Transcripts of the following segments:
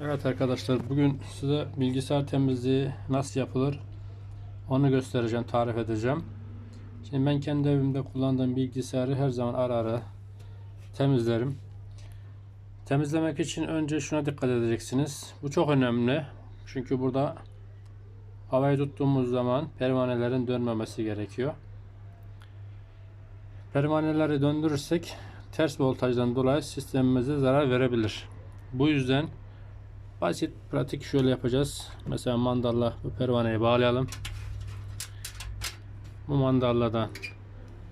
Evet arkadaşlar bugün size bilgisayar temizliği nasıl yapılır onu göstereceğim, tarif edeceğim. Şimdi ben kendi evimde kullandığım bilgisayarı her zaman ara ara temizlerim. Temizlemek için önce şuna dikkat edeceksiniz. Bu çok önemli. Çünkü burada havayı tuttuğumuz zaman pervanelerin dönmemesi gerekiyor. Pervaneleri döndürürsek ters voltajdan dolayı sistemimize zarar verebilir. Bu yüzden Basit, pratik şöyle yapacağız. Mesela mandalla bu pervaneyi bağlayalım. Bu mandalladan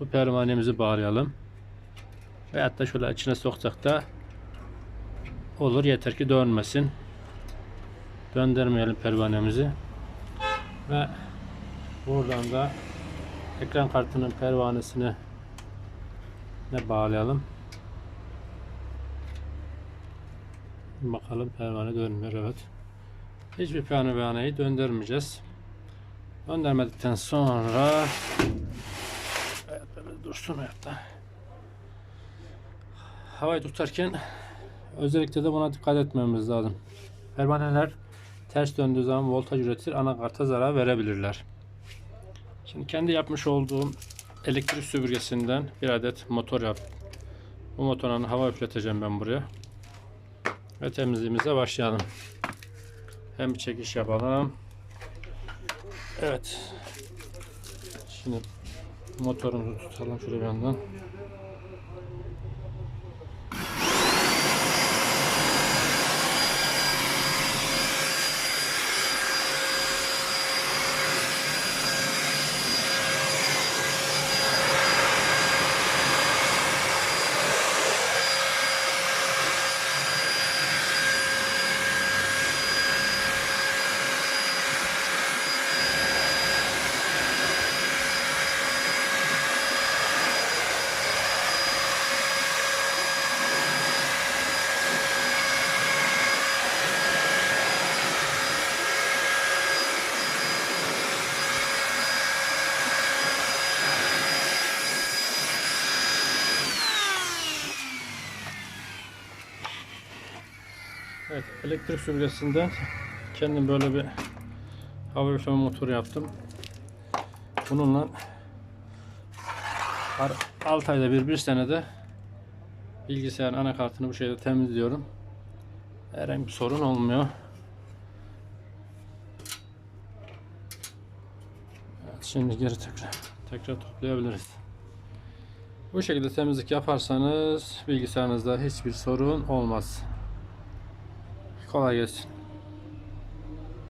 bu pervanemizi bağlayalım. Veyahut da şöyle içine soksak da olur. Yeter ki dönmesin. Döndürmeyelim pervanemizi. Ve buradan da ekran kartının pervanesini ne bağlayalım. Bakalım pervane dönmüyor evet. Hiçbir pervaneyi döndürmeyeceğiz. Döndürmedikten sonra böyle dursun ayakta. Havayı tutarken özellikle de buna dikkat etmemiz lazım. Pervaneler ters döndüğü zaman voltaj üretir, anakarta zarar verebilirler. Şimdi kendi yapmış olduğum elektrik süpürgesinden bir adet motor yap. Bu motorun hava üfleteceğim ben buraya. Ve temizliğimize başlayalım. Hem bir çekiş yapalım. Evet. Şimdi motorumuzu tutalım şöyle bir. Evet, elektrik süpürgesinden kendim böyle bir hava üfleme motoru yaptım. Bununla 6 ayda bir, bir senede bilgisayarın anakartını bu şekilde temizliyorum. Herhangi bir sorun olmuyor. Evet, şimdi geri tekrar tekrar toplayabiliriz. Bu şekilde temizlik yaparsanız bilgisayarınızda hiçbir sorun olmaz. Claudius.